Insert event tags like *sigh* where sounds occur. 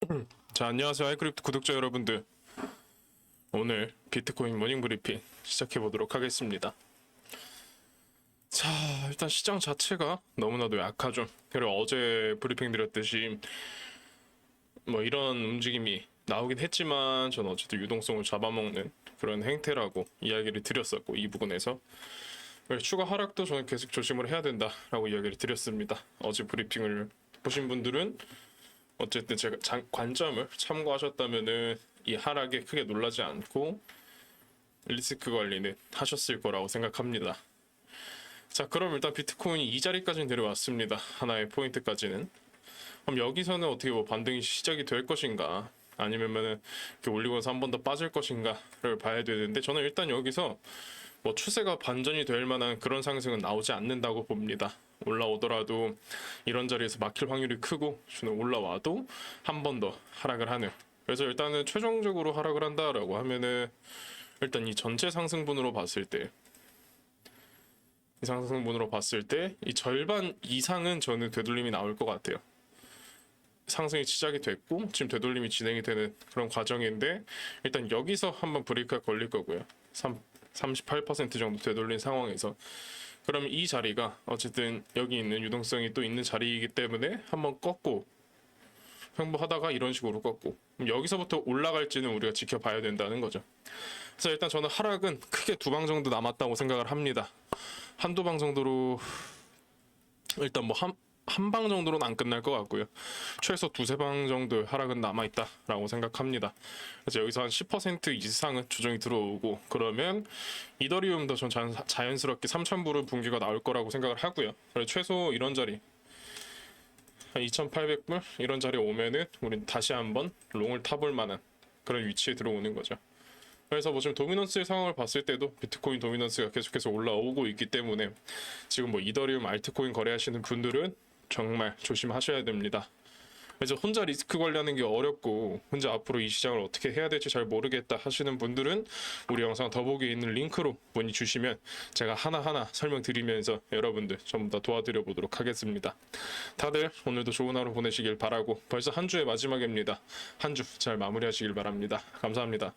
*clears throat* 자, 안녕하세요. 하이크립트 구독자 여러분들. 오늘 비트코인 모닝 브리핑 시작해 보도록 하겠습니다. 자, 일단 시장 자체가 너무나도 약하죠. 그리고 어제 브리핑 드렸듯이 뭐 이런 움직임이 나오긴 했지만 저는 어쨌든 유동성을 잡아먹는 그런 행태라고 이야기를 드렸었고 이 부분에서 추가 하락도 저는 계속 조심을 해야 된다라고 이야기를 드렸습니다. 어제 브리핑을 보신 분들은 어쨌든 제가 장- 관점을 참고하셨다면은 이 하락에 크게 놀라지 않고 리스크 관리는 하셨을 거라고 생각합니다. 자, 그럼 일단 비트코인이 이 자리까지는 내려왔습니다. 하나의 포인트까지는. 그럼 여기서는 어떻게 뭐 반등이 시작이 될 것인가? 아니면은 이렇게 올리고서 한 번 더 빠질 것인가를 봐야 되는데 저는 일단 여기서 뭐 추세가 반전이 될 만한 그런 상승은 나오지 않는다고 봅니다. 올라오더라도 이런 자리에서 막힐 확률이 크고 저는 올라와도 한 번 더 하락을 하는. 그래서 일단은 최종적으로 하락을 한다라고 하면은 일단 이 전체 상승분으로 봤을 때 이 상승분으로 봤을 때 이 절반 이상은 저는 되돌림이 나올 것 같아요. 상승이 시작이 됐고 지금 되돌림이 진행이 되는 그런 과정인데 일단 여기서 한번 브레이크가 걸릴 거고요. 3, 38% 정도 되돌린 상황에서 그럼 이 자리가 어쨌든 여기 있는 유동성이 또 있는 자리이기 때문에 한번 꺾고 횡보하다가 이런 식으로 꺾고 여기서부터 올라갈지는 우리가 지켜봐야 된다는 거죠. 그래서 일단 저는 하락은 크게 두 방 정도 남았다고 생각을 합니다. 한두 방 정도로 일단 뭐 한 한 방 정도로는 안 끝날 것 같고요. 최소 두세 방 정도 하락은 남아 있다라고 생각합니다. 그래서 여기서 한 10% 이상은 조정이 들어오고 그러면 이더리움도 전 자연, 자연스럽게 3,000불은 분기가 나올 거라고 생각을 하고요. 그래서 최소 이런 자리 한 2,800불 이런 자리에 오면은 우린 다시 한번 롱을 타볼 만한 그런 위치에 들어오는 거죠. 그래서 뭐 지금 도미넌스의 상황을 봤을 때도 비트코인 도미넌스가 계속해서 올라오고 있기 때문에 지금 뭐 이더리움 알트코인 거래하시는 분들은 정말 조심하셔야 됩니다. 그래서 혼자 리스크 관리하는 게 어렵고 혼자 앞으로 이 시장을 어떻게 해야 될지 잘 모르겠다 하시는 분들은 우리 영상 더보기에 있는 링크로 문의 주시면 제가 하나하나 설명드리면서 여러분들 전부 다 도와드려 보도록 하겠습니다. 다들 오늘도 좋은 하루 보내시길 바라고 벌써 한 주의 마지막입니다. 한 주 잘 마무리하시길 바랍니다. 감사합니다.